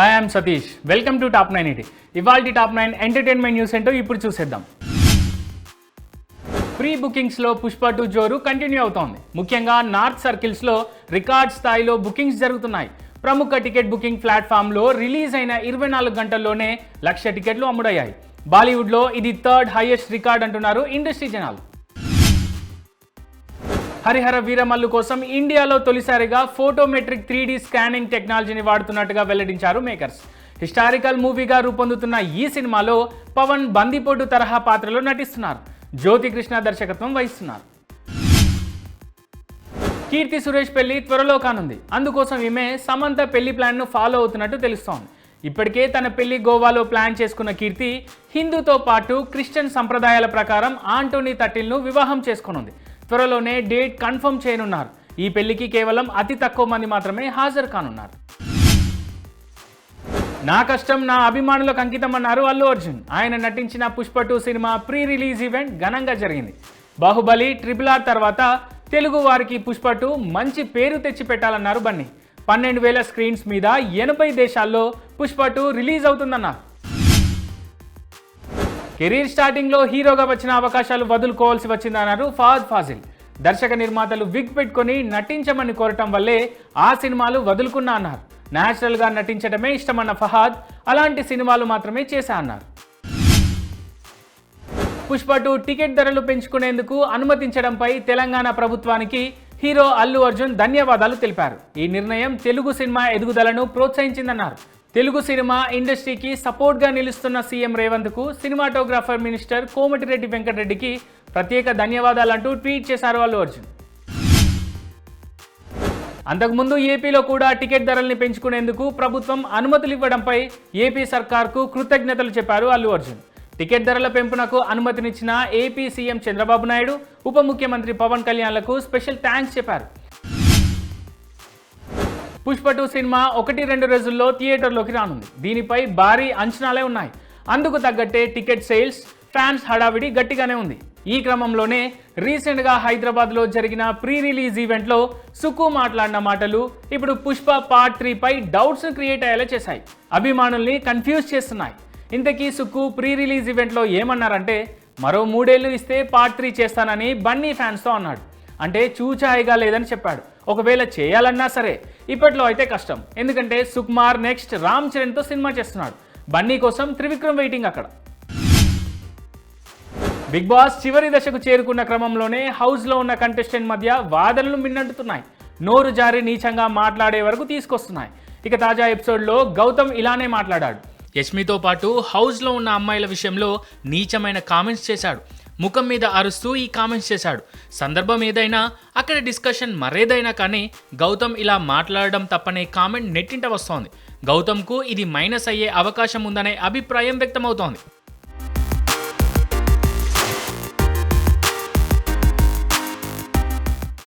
Hi I'm Satish welcome to top nine eighty ఇవాళ top nine entertainment news ఏంటో ఇప్పుడు చూసేద్దాం. ప్రీ బుకింగ్స్లో పుష్ప టూ జోరు కంటిన్యూ అవుతోంది. ముఖ్యంగా నార్త్ సర్కిల్స్లో రికార్డ్ స్థాయిలో బుకింగ్స్ జరుగుతున్నాయి. ప్రముఖ టికెట్ బుకింగ్ ప్లాట్ఫామ్లో రిలీజ్ అయిన ఇరవై నాలుగు గంటల్లోనే లక్ష టికెట్లు అమ్ముడయ్యాయి. బాలీవుడ్లో ఇది థర్డ్ హైయెస్ట్ రికార్డ్ అంటున్నారు ఇండస్ట్రీ జనాలు. హరిహర వీరమల్లు కోసం ఇండియాలో తొలిసారిగా ఫోటోమెట్రిక్ త్రీ స్కానింగ్ టెక్నాలజీని వాడుతున్నట్టుగా వెల్లడించారు మేకర్స్. హిస్టారికల్ మూవీగా రూపొందుతున్న ఈ సినిమాలో పవన్ బందిపోటు తరహా పాత్రలో నటిస్తున్నారు. జ్యోతి కృష్ణ దర్శకత్వం వహిస్తున్నారు. కీర్తి సురేష్ పెళ్ళి త్వరలో కానుంది. అందుకోసం ఈమె సమంత పెళ్ళి ప్లాన్ను ఫాలో అవుతున్నట్టు తెలుస్తోంది. ఇప్పటికే తన పెళ్ళి గోవాలో ప్లాన్ చేసుకున్న కీర్తి హిందూతో పాటు క్రిస్టియన్ సంప్రదాయాల ప్రకారం ఆంటోనీ తటిల్ను వివాహం చేసుకోనుంది. త్వరలోనే డేట్ కన్ఫర్మ్ చేయనున్నారు. ఈ పెళ్ళికి కేవలం అతి తక్కువ మంది మాత్రమే హాజరు కానున్నారు. నా కష్టం నా అభిమానులకు అంకితం అన్నారు అల్లు అర్జున్. ఆయన నటించిన Pushpa two cinema pre release event ఘనంగా జరిగింది. బాహుబలి ట్రిపుల్ ఆర్ తర్వాత తెలుగు వారికి పుష్ప టూ మంచి పేరు తెచ్చిపెట్టాలన్నారు బన్నీ. పన్నెండు వేల స్క్రీన్స్ మీద ఎనభై దేశాల్లో పుష్ప టూ రిలీజ్ అవుతుందన్నారు. కెరీర్ స్టార్టింగ్లో హీరోగా వచ్చిన అవకాశాలు వదులుకోవాల్సి వచ్చిందన్నారు ఫాద్ ఫాజిల్. దర్శక నిర్మాతలు విగ్ పెట్టుకొని నటించమని కోరటం వల్లే ఆ సినిమాలు వదులుకున్నా అన్నారు. న్యాచురల్గా నటించడమే ఇష్టమన్న ఫహాద్ అలాంటి సినిమాలు మాత్రమే చేశా అన్నారు. పుష్ప టూ టికెట్ ధరలు పెంచుకునేందుకు అనుమతించడంపై తెలంగాణ ప్రభుత్వానికి హీరో అల్లు అర్జున్ ధన్యవాదాలు తెలిపారు. ఈ నిర్ణయం తెలుగు సినిమా ఎదుగుదలను ప్రోత్సహించిందన్నారు. తెలుగు సినిమా ఇండస్ట్రీకి సపోర్ట్గా నిలుస్తున్న సీఎం రేవంత్కు సినిమాటోగ్రాఫర్ మినిస్టర్ కోమటిరెడ్డి వెంకటరెడ్డికి ప్రత్యేక ధన్యవాదాలంటూ ట్వీట్ చేశారు అల్లు అర్జున్. అంతకుముందు ఏపీలో కూడా టికెట్ ధరల్ని పెంచుకునేందుకు ప్రభుత్వం అనుమతులు ఇవ్వడంపై ఏపీ సర్కార్కు కృతజ్ఞతలు చెప్పారు అల్లు అర్జున్. టికెట్ ధరల పెంపునకు అనుమతినిచ్చిన ఏపీ సీఎం చంద్రబాబు నాయుడు ఉప ముఖ్యమంత్రి పవన్ కళ్యాణ్లకు స్పెషల్ థ్యాంక్స్ చెప్పారు. పుష్ప టూ సినిమా ఒకటి రెండు రోజుల్లో థియేటర్లోకి రానుంది. దీనిపై భారీ అంచనాలే ఉన్నాయి. అందుకు తగ్గట్టే టికెట్ సేల్స్ ఫ్యాన్స్ హడావిడి గట్టిగానే ఉంది. ఈ క్రమంలోనే రీసెంట్గా హైదరాబాద్లో జరిగిన ప్రీ రిలీజ్ ఈవెంట్లో సుకు మాట్లాడిన మాటలు ఇప్పుడు పుష్ప పార్ట్ త్రీపై డౌట్స్ క్రియేట్ అయ్యేలా చేశాయి. అభిమానుల్ని కన్ఫ్యూజ్ చేస్తున్నాయి. ఇంతకీ సుక్కు ప్రీ రిలీజ్ ఈవెంట్లో ఏమన్నారంటే మరో మూడేళ్ళు ఇస్తే పార్ట్ త్రీ చేస్తానని బన్నీ ఫ్యాన్స్తో అన్నాడు. అంటే చూచాయిగా లేదని చెప్పాడు. ఒకవేళ చేయాలన్నా సరే ఇప్పట్లో అయితే కష్టం. ఎందుకంటే సుకుమార్ నెక్స్ట్ రామ్ చరణ్తో సినిమా చేస్తున్నాడు. బన్నీ కోసం త్రివిక్రమ్ వెయిటింగ్ అక్కడ. బిగ్ బాస్ చివరి దశకు చేరుకున్న క్రమంలోనే హౌస్లో ఉన్న కంటెస్టెంట్ మధ్య వాదనలు మిన్నంటుతున్నాయి. నోరు జారి నీచంగా మాట్లాడే వరకు తీసుకొస్తున్నాయి. ఇక తాజా ఎపిసోడ్లో గౌతమ్ ఇలానే మాట్లాడాడు. యష్మితో పాటు హౌస్లో ఉన్న అమ్మాయిల విషయంలో నీచమైన కామెంట్స్ చేశాడు. ముఖం మీద అరుస్తూ ఈ కామెంట్స్ చేశాడు. సందర్భం ఏదైనా అక్కడ డిస్కషన్ మరేదైనా కానీ గౌతమ్ ఇలా మాట్లాడడం తప్పనే కామెంట్ నెట్టింట వస్తోంది. గౌతమ్కు ఇది మైనస్ అయ్యే అవకాశం ఉందనే అభిప్రాయం వ్యక్తమవుతోంది.